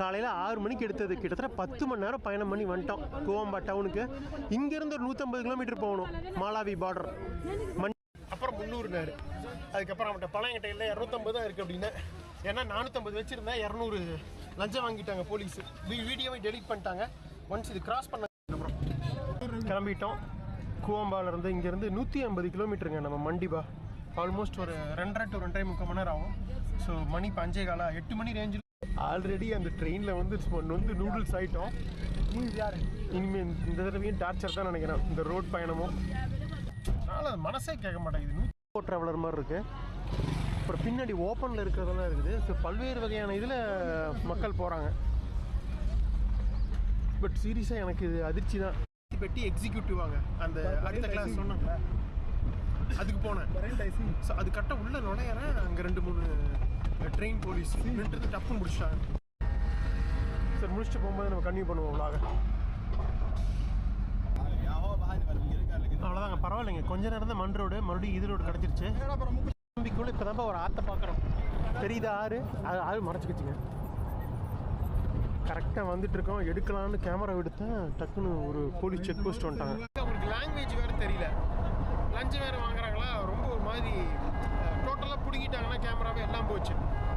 காலையில் ஆறு மணிக்கு எடுத்தது. கிட்டத்தட்ட பத்து மணி நேரம் பயணம் பண்ணி வந்துட்டோம். கோவம்பா டவுனுக்கு. இங்கேருந்து ஒரு நூற்றம்பது கிலோமீட்டர் போகணும். மாலாவி பார்டர் மண் அப்புறம் முந்நூறுனாரு அதுக்கப்புறம் அவன்கிட்ட பணம் என்கிட்ட இல்லை இரநூத்தம்பது தான் இருக்குது அப்படின்னு. ஏன்னா நானூற்றம்பது வச்சுருந்தேன் இரநூறு லஞ்சம் வாங்கிட்டாங்க போலீஸ் வீடியோவை டெலிட் பண்ணிட்டாங்க. ஒன்ஸ் இது கிராஸ் பண்ண அப்புறம் கிளம்பிட்டோம். கூவம்பாலேருந்து இங்கேருந்து நூற்றி ஐம்பது கிலோமீட்டருங்க நம்ம மண்டிபா. ஆல்மோஸ்ட் ஒரு ரெண்டரை டு ரெண்டரை முக்கால் மணி நேரம் ஆகும். ஸோ மணி இப்போ அஞ்சே காலா எட்டு மணி ரேஞ்சில் ஆல்ரெடி அந்த ட்ரெயினில் வந்து நொந்து நூடுல்ஸ் ஆகிட்டோம் யார் இனிமேல் இந்த தடவையும் டார்ச்சர் தான் நினைக்கிறேன். இந்த ரோட் பயணமும். அதனால் அது மனசே கேட்க மாட்டேங்குது. ட்ராவலர் மாதிரி இருக்குது அப்புறம் பின்னாடி ஓப்பனில் இருக்கிறதெல்லாம் இருக்குது. ஸோ பல்வேறு வகையான இதில் மக்கள் போகிறாங்க பட் சீரியஸாக எனக்கு இது அதிர்ச்சி தான். பெட்டி எக்ஸிக்யூட்டிவ் வாங்க அந்த அடுத்த கிளாஸ் சொன்னேன்ல. அதுக்கு போனேன். ஸோ அது கரெக்டாக உள்ள நுழையிறேன். அங்கே ரெண்டு மூணு ட்ரெயின் போலீஸ் நின்றுட்டு டப்புன்னு முடிச்சிட்டாங்க. சரி முடிச்சுட்டு போகும்போது நம்ம கன்டினியூ பண்ணுவோம் விலாக அவ்வளோதாங்க பரவாயில்லைங்க. கொஞ்ச நேரம் தான் மண் ரோடு மறுபடியும் இது ரோடு கிடச்சிருச்சு. நம்பிக்குள்ள இப்போ தான் ஒரு ஆற்றை பார்க்குறோம் தெரியுதா ஆறு? அது ஆறு மறைச்சிக்கிச்சுங்க. கரெக்டாக வந்துட்டுருக்கோம். எடுக்கலாம்னு கேமரா எடுத்தேன். டக்குன்னு ஒரு போலீஸ் செக் போஸ்ட் வந்துட்டாங்க. அவங்களுக்கு லாங்குவேஜ் வேறு தெரியல. லஞ்சம் வேறு வாங்குறாங்களா? ரொம்ப ஒரு மாதிரி எல்லாம் போச்சு.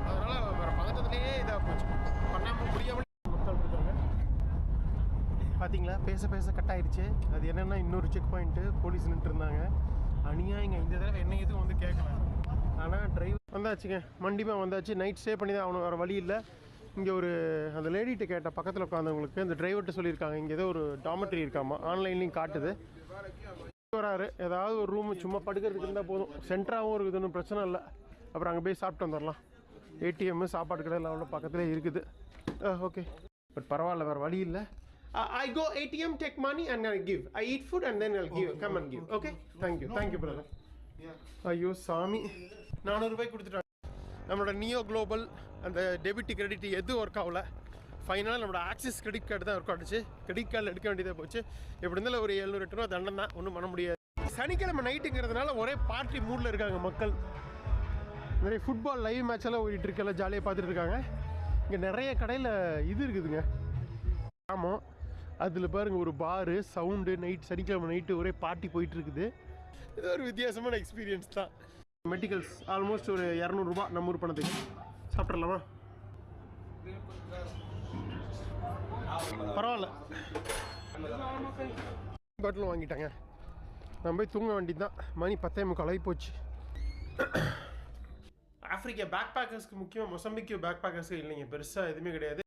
அதனால் வேறு பதட்டத்துலேயே இதாக போச்சு. பண்ணாமல் முடியாமல் மக்கள் இருக்காங்க பார்த்தீங்களா பேச பேச கட் ஆயிடுச்சு. அது என்னென்னா இன்னொரு செக் பாயிண்ட்டு போலீஸ் நின்றுட்டு இருந்தாங்க. அநியாயங்க. இந்த தடவை என்ன எதுவும் வந்து கேட்கல. ஆனால் டிரைவர் வந்தாச்சுங்க. மண்டிமா வந்தாச்சு. நைட் ஸ்டே பண்ணி தான் அவனு வேறு வழி இல்லை. இங்கே ஒரு அந்த லேடிகிட்ட கேட்ட பக்கத்தில் உட்காந்தவங்களுக்கு அந்த டிரைவர்கிட்ட சொல்லியிருக்காங்க. இங்கே ஏதோ ஒரு டாமெட்ரி இருக்காமா? ஆன்லைன்லேயும் காட்டுது. வராரு. ஏதாவது ஒரு ரூம் சும்மா படுக்கிறதுக்கு இருந்தால் போதும். சென்டராகவும் இருக்குது. ஒன்றும் பிரச்சனை இல்லை. அப்புறம் அங்கே போய் சாப்பிட்டு வந்துடலாம் ஏடிஎம் சாப்பாடு கடை எல்லாம் அவ்வளோ பக்கத்துலேயே இருக்குது. ஓகே பட் பரவாயில்ல வேறு வழி இல்லை. I go ATM take money and I give I eat food and then I give come and give okay thank you thank you brother ஐயோ சாமி நானூறுபாய் கொடுத்துட்டாங்க நம்மளோட நியோ குளோபல் அந்த டெபிட் கிரெடிட் எதுவும் ஒர்க் ஆகல. ஃபைனலாக நம்மளோட ஆக்சிஸ் கிரெடிட் கார்டு தான் ஒர்க் ஆகிடுச்சு கிரெடிட் கார்டில் எடுக்க வேண்டியதாக போச்சு. எப்படி இருந்தாலும் ஒரு எழுநூறு எட்டு ரூபா தண்டம் தான். ஒன்றும் பண்ண முடியாது. சனிக்கிழமை நைட்டுங்கிறதுனால ஒரே பார்ட்டி மூடில் இருக்காங்க மக்கள். நிறைய ஃபுட்பால் லைவ் மேட்ச் எல்லாம் ஓடிட்டு எல்லாம் ஜாலியாக பார்த்துட்டு இருக்காங்க. இங்கே நிறைய கடையில் இது இருக்குதுங்க. ஆமாம் அதில் பாருங்கள் ஒரு பாரு சவுண்டு நைட் சனிக்கிழமை நைட்டு ஒரே பார்ட்டி போயிட்டு இருக்குது. இது ஒரு வித்தியாசமான எக்ஸ்பீரியன்ஸ் தான். மெடிக்கல்ஸ் ஆல்மோஸ்ட் ஒரு இரநூறுபா நம்ம ஊர் பணத்துக்கு. சாப்பிட்றலாமா பரவாயில்ல. பாட்டிலும் வாங்கிட்டாங்க. நம்ம போய் தூங்க வேண்டியது தான் மணி பத்தே முக்கால் ஆகி போச்சு. ஆஃப்ரிக்கா பேக் பேக்கர்ஸ்க்கு முக்கியமாக மொசம்பிக்கு பேக் பேக்கர்ஸ்க்கு இல்லைங்க. பெருசாக எதுவுமே கிடையாது.